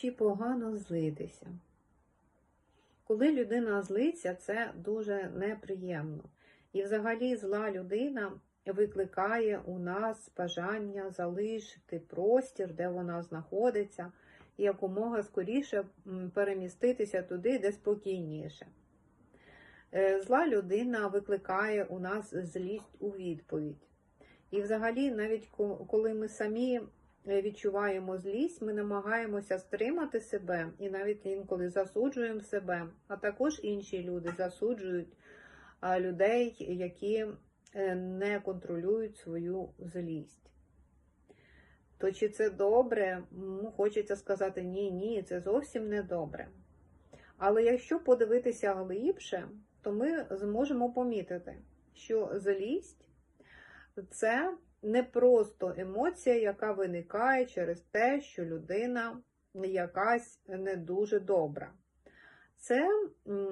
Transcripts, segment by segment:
чи погано злитися. Коли людина злиться, це дуже неприємно. І взагалі зла людина викликає у нас бажання залишити простір, де вона знаходиться, і якомога скоріше переміститися туди, де спокійніше. Е, Зла людина викликає у нас злість у відповідь. І взагалі, навіть коли ми самі відчуваємо злість, ми намагаємося стримати себе і навіть інколи засуджуємо себе, а також інші люди засуджують людей, які е, не контролюють свою злість. То чи це добре? Ну, хочеться сказати ні, ні, це зовсім не добре. Але якщо подивитися глибше, то ми зможемо помітити, що злість це не просто емоція, яка виникає через те, що людина якась не дуже добра. Це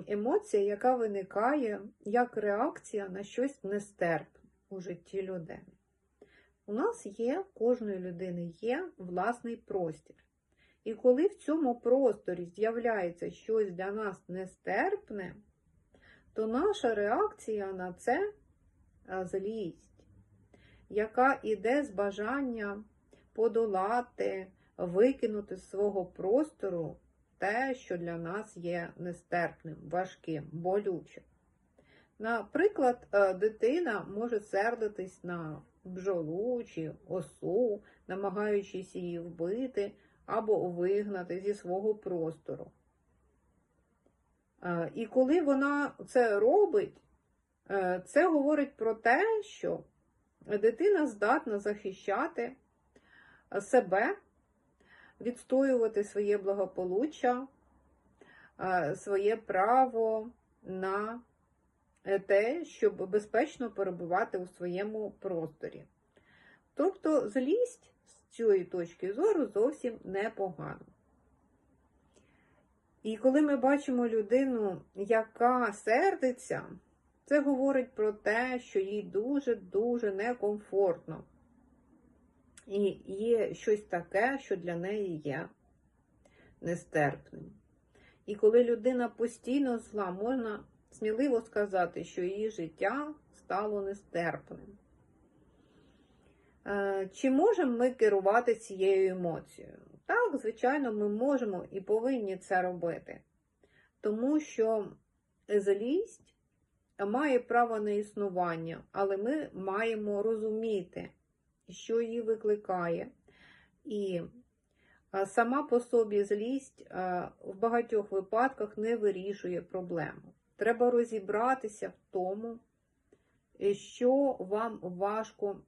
емоція, яка виникає як реакція на щось нестерпне у житті людини. У нас є, в кожної людини є власний простір. І коли в цьому просторі з'являється щось для нас нестерпне, то наша реакція на це злість, яка іде з бажання подолати, викинути з свого простору те, що для нас є нестерпним, важким, болючим. Наприклад, е, дитина може сердитись на бджолу чи осу, намагаючись її вбити або вигнати зі свого простору. Е, І коли вона це робить, е, це говорить про те, що дитина здатна захищати себе, відстоювати своє благополуччя, е, своє право на те, щоб безпечно перебувати у своєму просторі. Тобто злість з цієї точки зору зовсім непогано. І коли ми бачимо людину, яка сердиться, це говорить про те, що їй дуже-дуже некомфортно. І є щось таке, що для неї є нестерпним. І коли людина постійно зла, можна сміливо сказати, що її життя стало нестерпним. Е, Чи можемо ми керувати цією емоцією? Так, звичайно, ми можемо і повинні це робити. Тому що злість має право на існування, але ми маємо розуміти, що її викликає. І сама по собі злість в багатьох випадках не вирішує проблему. Треба розібратися в тому, що вам важко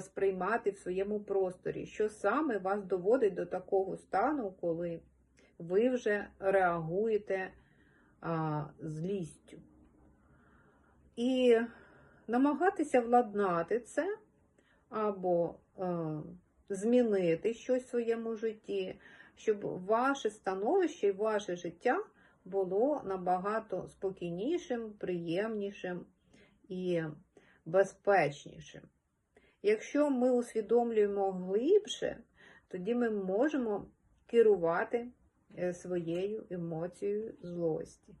сприймати в своєму просторі, що саме вас доводить до такого стану, коли ви вже реагуєте злістю. І намагатися владнати це або е, змінити щось в своєму житті, щоб ваше становище і ваше життя було набагато спокійнішим, приємнішим і безпечнішим. Якщо ми усвідомлюємо глибше, тоді ми можемо керувати е, своєю емоцією злості.